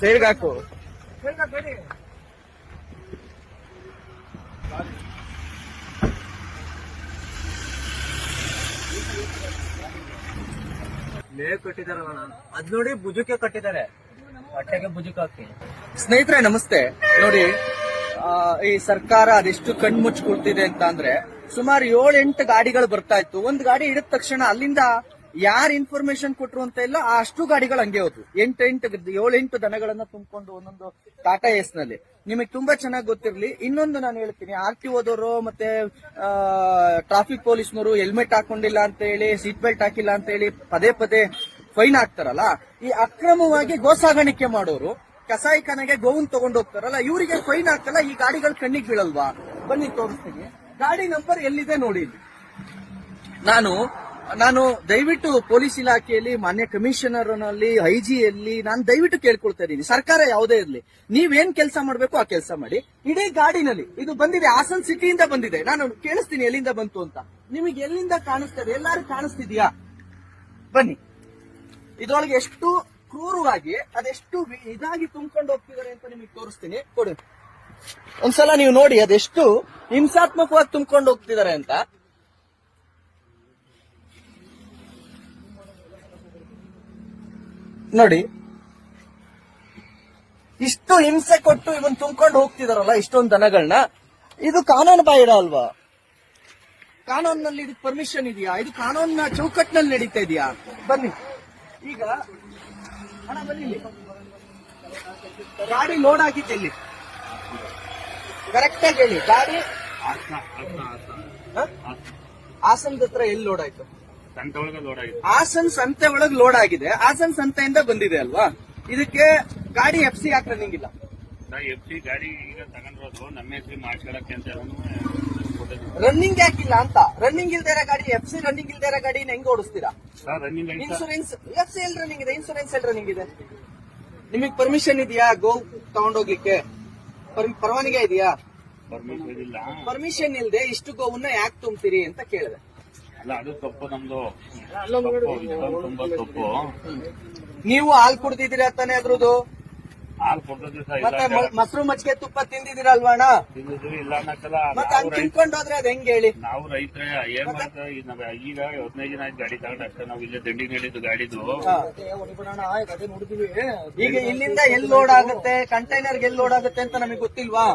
ಸೈಡ್ಗೆ ಹಾಕು. ಮೇವ್ ಕಟ್ಟಿದಾರಲ್ಲ ಅದ್ ನೋಡಿ ಭುಜಕ್ಕೆ ಕಟ್ಟಿದ್ದಾರೆ ಹೊಟ್ಟೆಗೆ ಭುಜಕ್ಕೆ ಹಾಕಿ. ಸ್ನೇಹಿತರೆ, ನಮಸ್ತೆ. ನೋಡಿ ಈ ಸರ್ಕಾರ ಅದೆಷ್ಟು ಕಣ್ಮುಚ್ಚಿ ಕೊಡ್ತಿದೆ ಅಂತ ಅಂದ್ರೆ ಸುಮಾರು ಏಳೆಂಟು ಗಾಡಿಗಳು ಬರ್ತಾ ಇತ್ತು. ಒಂದ್ ಗಾಡಿ ಹಿಡಿದ ತಕ್ಷಣ ಅಲ್ಲಿಂದ ಯಾರು ಇನ್ಫಾರ್ಮೇಶನ್ ಕೊಟ್ರು ಅಂತ ಇಲ್ಲ ಆ ಅಷ್ಟು ಗಾಡಿಗಳು ಹಂಗೆ ಹೋದ್ವು. ಎಂಟು ಎಂಟು ಏಳು ಎಂಟು ದನಗಳನ್ನ ತುಂಬಿಕೊಂಡು ಒಂದೊಂದು ಟಾಟಾ ಎಸ್ನಲ್ಲಿ. ನಿಮಗೆ ತುಂಬಾ ಚೆನ್ನಾಗಿ ಗೊತ್ತಿರಲಿ. ಇನ್ನೊಂದು ನಾನು ಹೇಳ್ತೀನಿ ಆರ್ ಟಿ ಓದೋರು ಮತ್ತೆ ಟ್ರಾಫಿಕ್ ಪೊಲೀಸ್ನವರು ಹೆಲ್ಮೆಟ್ ಹಾಕೊಂಡಿಲ್ಲ ಅಂತ ಹೇಳಿ ಸೀಟ್ ಬೆಲ್ಟ್ ಹಾಕಿಲ್ಲ ಅಂತ ಹೇಳಿ ಪದೇ ಪದೇ ಫೈನ್ ಹಾಕ್ತಾರಲ್ಲ ಈ ಅಕ್ರಮವಾಗಿ ಗೋ ಸಾಗಾಣಿಕೆ ಮಾಡೋರು ಕಸಾಯಿಖಾನೆಗೆ ಗೋವನ್ ತಗೊಂಡು ಹೋಗ್ತಾರಲ್ಲ, ಇವರಿಗೆ ಫೈನ್ ಹಾಕ್ತಲ್ಲ ಈ ಗಾಡಿಗಳು ಕಣ್ಣಿಗೆ ಬೀಳಲ್ವಾ? ಬನ್ನಿ ತೋರಿಸ್ತೀನಿ. ಗಾಡಿ ನಂಬರ್ ಎಲ್ಲಿದೆ ನೋಡಿ ನಾನು ನಾನು ದಯವಿಟ್ಟು ಪೊಲೀಸ್ ಇಲಾಖೆಯಲ್ಲಿ, ಮಾನ್ಯ ಕಮಿಷನರ್ನಲ್ಲಿ ಐಜಿಯಲ್ಲಿ ನಾನು ದಯವಿಟ್ಟು ಕೇಳ್ಕೊಳ್ತಾ ಇದ್ದೀನಿ. ಸರ್ಕಾರ ಯಾವುದೇ ಇರಲಿ, ನೀವೇನ್ ಕೆಲಸ ಮಾಡಬೇಕು ಆ ಕೆಲಸ ಮಾಡಿ. ಇಡೀ ಗಾಡಿನಲ್ಲಿ ಇದು ಬಂದಿದೆ, ಹಾಸನ್ ಸಿಟಿಯಿಂದ ಬಂದಿದೆ. ನಾನು ಕೇಳಿಸ್ತೀನಿ ಎಲ್ಲಿಂದ ಬಂತು ಅಂತ. ನಿಮಗೆ ಎಲ್ಲಿಂದ ಕಾಣಿಸ್ತದೆ ಎಲ್ಲಾರು ಕಾಣಿಸ್ತಿದ್ಯಾ ಬನ್ನಿ. ಇದ್ರೊಳಗೆ ಎಷ್ಟು ಕ್ರೂರವಾಗಿ, ಅದೆಷ್ಟು ಇದಾಗಿ ತುಂಬಿಕೊಂಡು ಹೋಗ್ತಿದ್ದಾರೆ ಅಂತ ನಿಮಗೆ ತೋರಿಸ್ತೀನಿ. ಕೊಡಿ. ಒಂದ್ಸಲ ನೀವು ನೋಡಿ, ಅದೆಷ್ಟು ಹಿಂಸಾತ್ಮಕವಾಗಿ ತುಂಬಿಕೊಂಡು ಹೋಗ್ತಿದ್ದಾರೆ ಅಂತ. ನೋಡಿ. ಇಷ್ಟು ಹಿಂಸೆ ಕೊಟ್ಟು ಇವನ್ ತುಂಬಿಕೊಂಡು ಹೋಗ್ತಿದಾರಲ್ಲ ಇಷ್ಟೊಂದು ದನಗಳನ್ನ ಇದು ಕಾನೂನು ಬಾಹಿರ ಅಲ್ವಾ? ಕಾನೂನಿನಲ್ಲಿ ಇದಕ್ಕೆ ಪರ್ಮಿಷನ್ ಇದೆಯಾ? ಇದು ಕಾನೂನಿನ ಚೌಕಟ್ಟಿನಲ್ಲಿ ನಡೀತಾ ಇದೆಯಾ? ಬನ್ನಿ. ಈಗ ಹಣ ಬನ್ನಿ ಇಲ್ಲಿ. ಗಾಡಿ ಲೋಡ್ ಆಗಿತ್ತು ಇಲ್ಲಿ. ಕರೆಕ್ಟ್ ಆಗಿ ಹೇಳಿ. ಗಾಡಿ? ಹಾಸನದ ಹತ್ರ ಎಲ್ಲಿ ಲೋಡ್ ಆಯ್ತು? ಸಂತ ಒಳಗೆ ಲೋಡ್ ಆಗಿದೆ. ಹಾಸನ್ ಸಂತೆ ಒಳಗೆ ಲೋಡ್ ಆಗಿದೆ. ಹಾಸನ್ ಸಂತೆಯಿಂದ ಬಂದಿದೆ ಅಲ್ವಾ? ಇದಕ್ಕೆ ಗಾಡಿ ಎಫ್ ಸಿ ಯಾಕೆ ರನ್ನಿಂಗ್ ಇಲ್ಲ? ಎಫ್ ಸಿ ಗಾಡಿ ಈಗ ತಗೊಂಡಿರೋದು ನಮ್ಮ ಹೆಸರು ಮಾಡ್ಕೊಳಕ್ಕೆ ಅಂತ. ರನ್ನಿಂಗ್ ಯಾಕಿಲ್ಲ ಅಂತ? ರನ್ನಿಂಗ್ ಇಲ್ದೇ ಇರೋ ಗಾಡಿ ಎಫ್ ಸಿ ರನ್ನಿಂಗ್ ಇಲ್ದೇ ಇರೋ ಗಾಡಿನ ಹೆಂಗ್ ಓಡಿಸ್ತೀರಾ? Insurance F C L running ಇದೆ? ಇನ್ಸೂರೆನ್ಸ್ ಎಲ್ ರನ್ನಿಂಗ್ ಇದೆ? ನಿಮಗೆ ಪರ್ಮಿಷನ್ ಇದೆಯಾ? ಗೋ ತಗೊಂಡೋಗ್ಲಿಕ್ಕೆ ಪರವಾನಿಗೆ ಪರವಾನಗಿ ಇದೆಯಾ? ಪರ್ಮಿಷನ್ ಇಲ್ದೆ ಇಷ್ಟು ಗೋವನ್ನ ಯಾಕೆ ತುಂಬ್ತೀರಿ ಅಂತ ಕೇಳಿದೆ. ಅಲ್ಲ ಅದು ತಪ್ಪು ನಮ್ದು ತಪ್ಪು ಇಷ್ಟೊಂದು ತುಂಬಾ ತಪ್ಪು ನೀವು ಹಾಲು ಕುಡ್ದಿದ್ದೀರಾ ತಾನೇ ಅದ್ರದ್ದು ಹಾಲು ಕೊಡ್ತಿದ್ವಿ ಸರ್ ಮತ್ತೆ ಮೊಸರು ಮಜ್ಜಿಗೆ ತುಪ್ಪ ಅಣ್ಣ ತಿಂದಿದ್ವಿ ಇಲ್ಲ ಅನ್ನಕ್ಕಲ್ಲ ಮತ್ತೆ ನಾವು ಹಂಗ್ ರೈತ ತಿನ್ಕೊಂಡು ಹೋದ್ರೆ ಅದ್ ಹೆಂಗ್ ಹೇಳಿ ನಾವು ರೈತರ ಏನ್ ಈಗ ನಾವ್ ಈಗ ಹದಿನೈದು ದಿನ ಆಯ್ತು ಗಾಡಿ ತಗೊಂಡು ಅಷ್ಟೇ ನಾವು ಇಲ್ಲೇ ದಂಡಿ ಹೇಳಿದ್ದು ಗಾಡಿದು ಹಾ. ಈಗ ಇಲ್ಲಿಂದ ಎಲ್ಲಿ ಲೋಡ್ ಆಗುತ್ತೆ ಕಂಟೈನರ್ ಎಲ್ಲಿ ಲೋಡ್ ಆಗುತ್ತೆ ಅಂತ ನಮಗೆ ಗೊತ್ತಿಲ್ವಾ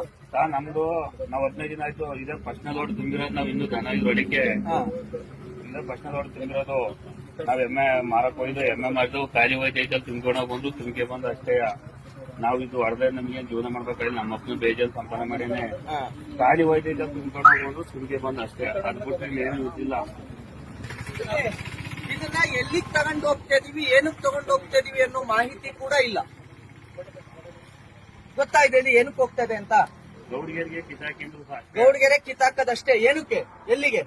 ನಮ್ದು ನಾವ್ ಹದಿನೈದು ದಿನ ಆಯ್ತು ಇದೇ ಫಸ್ಟ್ ರೋಡ್ ತುಂಬಿರೋದು ನಾವ್ ಇನ್ನು ದನ. ಇದೇ ಫಸ್ಟ್ ರೋಡ್ ತುಂಬಿರೋದು. ನಾವ್ ಎಮ್ಮೆ ಮಾರಕ್ ಹೋಯ್ದು ಎಮ್ಮೆ ಮಾಡಿದ್ವು ಖಾಲಿ ಹೋಯ್ತೈತೆ ತುಂಬ್ಕೊಂಡು ಬಂದು ತುಂಬಿಕೆ ಬಂದು ಅಷ್ಟೇ. ನಾವ್ ಇದು ಹೊಡೆದ್ರೆ ನಮ್ಗೆ ಜೀವನ ಮಾಡ್ಬೇಕಾದ್ರೆ ನಮ್ಮ ಅಪ್ಪನ ಬೇಜಾರು ಸಂಪಾದನೆ ಮಾಡೇನೆ. ಖಾಲಿ ಹೋಯ್ತೈತೆ ತುಂಬ್ಕೊಂಡು ಬಂದು ತುಂಬಿಕೆ ಬಂದು ಅಷ್ಟೇ. ಅದ್ ಬಿಟ್ರೆ ಏನು ಗೊತ್ತಿಲ್ಲ. ಇದನ್ನ ಎಲ್ಲಿಗ್ ತಗೊಂಡು ಹೋಗ್ತಾ ಇದೀವಿ ಏನಕ್ ತಗೊಂಡು ಹೋಗ್ತಾ ಇದೀವಿ ಅನ್ನೋ ಮಾಹಿತಿ ಕೂಡ ಇಲ್ಲ. ಗೊತ್ತಾಯ್ತು ಏನಕ್ಕೆ ಹೋಗ್ತಾ ಇದೆ ಅಂತ? ಗೌಡಿಗರಿಗೆ ಗೌಡ್ಗೆರೆ ಕಿತ್ತಾಕದಷ್ಟೇ ಏನಕ್ಕೆ? ಎಲ್ಲಿಗೆ?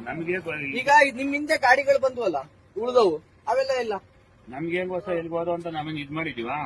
ನಮ್ಗೆ ಈಗ ಇದ್ ನಿಮ್ ಹಿಂದೆ ಗಾಡಿಗಳು ಬಂದ್ವಲ್ಲ ಉಳ್ದವು ಅವೆಲ್ಲ ಇಲ್ಲ ನಮ್ಗೆ ಹೆಂಗ್ ಹೊಸ ಎಲ್ಗೋದು ಅಂತ ನಮಗೆ ಇದ್ ಮಾಡಿದೀವಾ